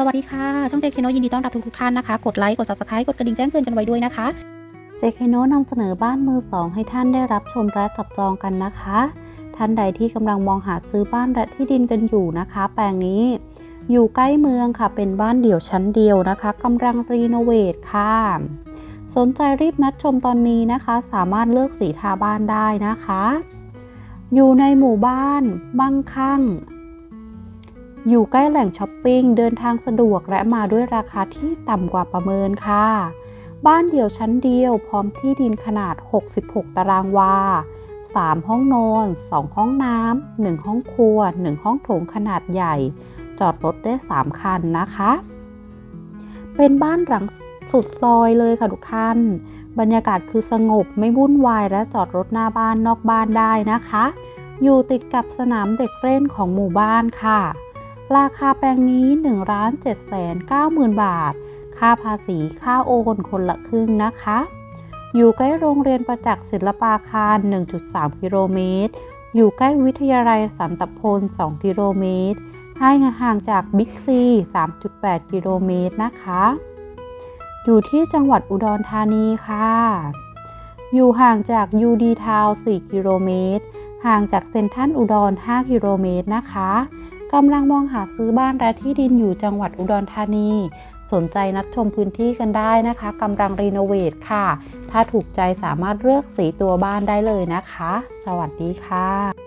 สวัสดีค่ะ ช่องเจคโนยินดีต้อนรับทุกๆท่านนะคะ กดไลค์ กด subscribe กดกระดิ่งแจ้งเตือนกันไว้ด้วยนะคะเจคโนนำเสนอบ้านมือสองให้ท่านได้รับชมและจับจองกันนะคะ ท่านใดที่กำลังมองหาซื้อบ้านและที่ดินกันอยู่นะคะ แปลงนี้ อยู่ใกล้เมืองค่ะ เป็นบ้านเดี่ยวชั้นเดียวนะคะกำลังรีโนเวทค่ะ สนใจรีบนัดชมตอนนี้นะคะ สามารถเลือกสีทาบ้านได้นะคะ อยู่ในหมู่บ้าน มั่งคั่ง อยู่ใกล้แหล่งช้อปปิ้งเดินทางสะดวกและมาด้วยราคาที่ต่ำกว่าประเมินค่ะ บ้านเดี่ยวชั้นเดียวพร้อมที่ดินขนาด 66 ตารางวา 3 ห้องนอน 2 ห้องน้ำ 1 ห้องครัว 1 ห้องโถงขนาดใหญ่ จอดรถได้ 3 คันนะคะ เป็นบ้านหลังสุดซอยเลยค่ะทุกท่าน บรรยากาศคือสงบไม่วุ่นวายและจอดรถหน้าบ้านนอกบ้านได้นะคะ อยู่ติดกับสนามเด็กเล่นของหมู่บ้านค่ะ ราคาแปลงนี้1ล้าน7 9 0 0 0 0 บาท ค่าภาษีค่าโอนคนละครึ่งนะคะ อยู่ใกล้โรงเรียนประจักษ์ศิลปาคาร 1.3 กิโลเมตร อยู่ใกล้วิทยาลัยสันตพล 2 กิโลเมตร ให้ห่างจากบิ๊กซี 3.8 กิโลเมตรนะคะ อยู่ที่จังหวัดอุดรธานีค่ะ อยู่ห่างจากยูดีทาว 4 กิโลเมตร ห่างจากเซ็นทรัลอุดร 5 กิโลเมตรนะคะ กำลังมองหาซื้อบ้านและที่ดินอยู่จังหวัดอุดรธานี สนใจนัดชมพื้นที่กันได้นะคะกำลังรีโนเวทค่ะ ถ้าถูกใจสามารถเลือกสีตัวบ้านได้เลยนะคะ สวัสดีค่ะ